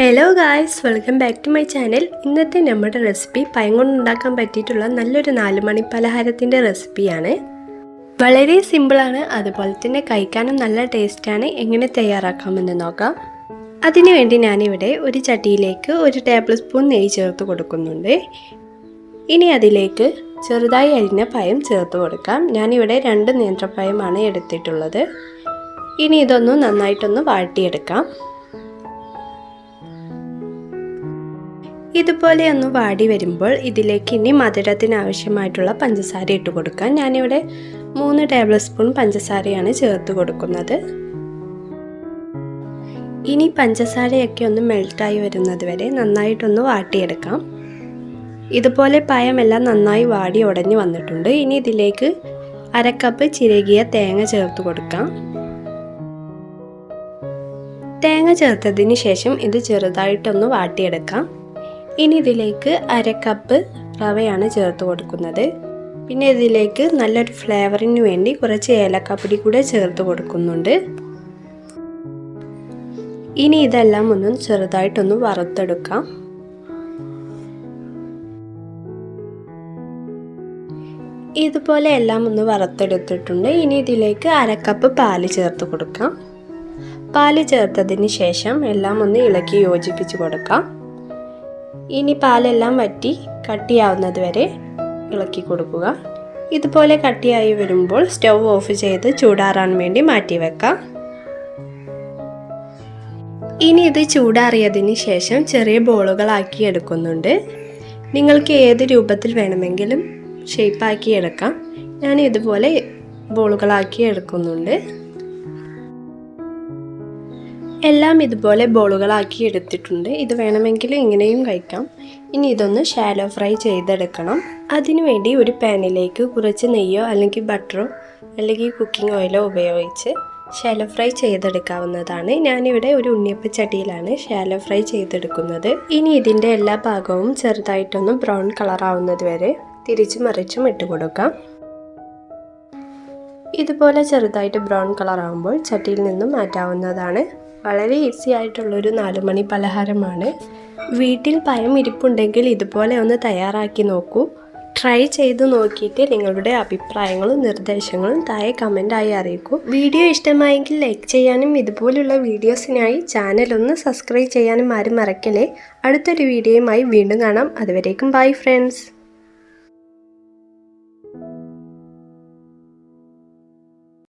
Hello guys welcome back to my channel ഇന്നത്തെ നമ്മുടെ recipe പയം കൊണ്ട് ഉണ്ടാക്കാൻ പറ്റിയിട്ടുള്ള നല്ലൊരു നാലുമണി പലഹാരത്തിന്റെ റെസിപ്പിയാണ് വളരെ സിമ്പിളാണ് അതുപോലെ തന്നെ കഴിക്കാനും നല്ല ടേസ്റ്റാണ് എങ്ങനെ തയ്യാറാക്കാമെന്ന് നോക്കാം. അതിനുവേണ്ടി ഞാനിവിടെ ഒരു ചട്ടിയിലേക്ക് ഒരു ടേബിൾ സ്പൂൺ നെയ്യ് ചേർത്ത് കൊടുക്കുന്നുണ്ട്. ഇനി അതിലേക്ക് ചെറുതായി അരിഞ്ഞ പയം ചേർത്ത് കൊടുക്കാം. ഞാനിവിടെ രണ്ട് നേന്ത്രപ്പയമാണ് എടുത്തിട്ടുള്ളത്. ഇനി ഇതൊന്ന് നന്നായിട്ടൊന്ന് വാട്ടിയെടുക്കാം. ഇതുപോലെ ഒന്ന് വാടി വരുമ്പോൾ ഇതിലേക്ക് ഇനി മധുരത്തിന് ആവശ്യമായിട്ടുള്ള പഞ്ചസാര ഇട്ട് കൊടുക്കാം. ഞാനിവിടെ മൂന്ന് ടേബിൾ സ്പൂൺ പഞ്ചസാരയാണ് ചേർത്ത് കൊടുക്കുന്നത്. ഇനി പഞ്ചസാരയൊക്കെ ഒന്ന് മെൽട്ടായി വരുന്നത് വരെ നന്നായിട്ടൊന്ന് വാട്ടിയെടുക്കാം. ഇതുപോലെ പയമെല്ലാം നന്നായി വാടി ഉടഞ്ഞു വന്നിട്ടുണ്ട്. ഇനി ഇതിലേക്ക് അരക്കപ്പ് ചിരകിയ തേങ്ങ ചേർത്ത് കൊടുക്കാം. തേങ്ങ ചേർത്തതിന് ശേഷം ഇത് ചെറുതായിട്ടൊന്ന് വാട്ടിയെടുക്കാം. ഇനി ഇതിലേക്ക് അര കപ്പ് റവയാണ് ചേർത്ത് കൊടുക്കുന്നത്. പിന്നെ ഇതിലേക്ക് നല്ലൊരു ഫ്ലേവറിന് വേണ്ടി കുറച്ച് ഏലക്കാപ്പൊടി കൂടെ ചേർത്ത് കൊടുക്കുന്നുണ്ട്. ഇനി ഇതെല്ലാം ഒന്ന് ചെറുതായിട്ടൊന്ന് വറുത്തെടുക്കാം. ഇതുപോലെ എല്ലാം ഒന്ന് വറുത്തെടുത്തിട്ടുണ്ട്. ഇനി ഇതിലേക്ക് അരക്കപ്പ് പാൽ ചേർത്ത് കൊടുക്കാം. പാൽ ചേർത്തതിന് ശേഷം എല്ലാം ഒന്ന് ഇളക്കി യോജിപ്പിച്ച് കൊടുക്കാം. ഇനി പാലെല്ലാം വറ്റി കട്ടിയാവുന്നത് വരെ ഇളക്കി കൊടുക്കുക. ഇതുപോലെ കട്ടിയായി വരുമ്പോൾ സ്റ്റൗ ഓഫ് ചെയ്ത് ചൂടാറാൻ വേണ്ടി മാറ്റി വെക്കാം. ഇനി ഇത് ചൂടാറിയതിന് ശേഷം ചെറിയ ബോളുകളാക്കി എടുക്കുന്നുണ്ട്. നിങ്ങൾക്ക് ഏത് രൂപത്തിൽ വേണമെങ്കിലും ഷേപ്പാക്കി എടുക്കാം. ഞാൻ ഇതുപോലെ ബോളുകളാക്കി എടുക്കുന്നുണ്ട്. എല്ലാം ഇതുപോലെ ബോളുകളാക്കി എടുത്തിട്ടുണ്ട്. ഇത് വേണമെങ്കിൽ ഇങ്ങനെയും കഴിക്കാം. ഇനി ഇതൊന്ന് ഷാലോ ഫ്രൈ ചെയ്തെടുക്കണം. അതിനുവേണ്ടി ഒരു പാനിലേക്ക് കുറച്ച് നെയ്യോ അല്ലെങ്കിൽ ബട്ടറോ അല്ലെങ്കിൽ കുക്കിംഗ് ഓയിലോ ഉപയോഗിച്ച് ഷാലോ ഫ്രൈ ചെയ്തെടുക്കാവുന്നതാണ്. ഞാനിവിടെ ഒരു ഉണ്ണിയപ്പ ചട്ടിയിലാണ് ഷാലോ ഫ്രൈ ചെയ്തെടുക്കുന്നത്. ഇനി ഇതിന്റെ എല്ലാ ഭാഗവും ചെറുതായിട്ടൊന്ന് ബ്രൗൺ കളറാവുന്നത് വരെ തിരിച്ചും മറിച്ചും ഇട്ട് കൊടുക്കാം. ഇതുപോലെ ചെറുതായിട്ട് ബ്രൗൺ കളറാകുമ്പോൾ ചട്ടിയിൽ നിന്നും മാറ്റാവുന്നതാണ്. വളരെ ഈസി ആയിട്ടുള്ളൊരു നാലുമണി പലഹാരമാണ്. വീട്ടിൽ പയം ഇരിപ്പുണ്ടെങ്കിൽ ഇതുപോലെ ഒന്ന് തയ്യാറാക്കി നോക്കൂ. ട്രൈ ചെയ്ത് നോക്കിയിട്ട് നിങ്ങളുടെ അഭിപ്രായങ്ങളും നിർദ്ദേശങ്ങളും താഴെ കമന്റായി അറിയിക്കൂ. വീഡിയോ ഇഷ്ടമായെങ്കിൽ ലൈക്ക് ചെയ്യാനും ഇതുപോലുള്ള വീഡിയോസിനായി ചാനൽ ഒന്ന് സബ്സ്ക്രൈബ് ചെയ്യാനും ആരും മറക്കല്ലേ. അടുത്തൊരു വീഡിയോയുമായി വീണ്ടും കാണാം. അതുവരേക്കും ബൈ ഫ്രണ്ട്സ്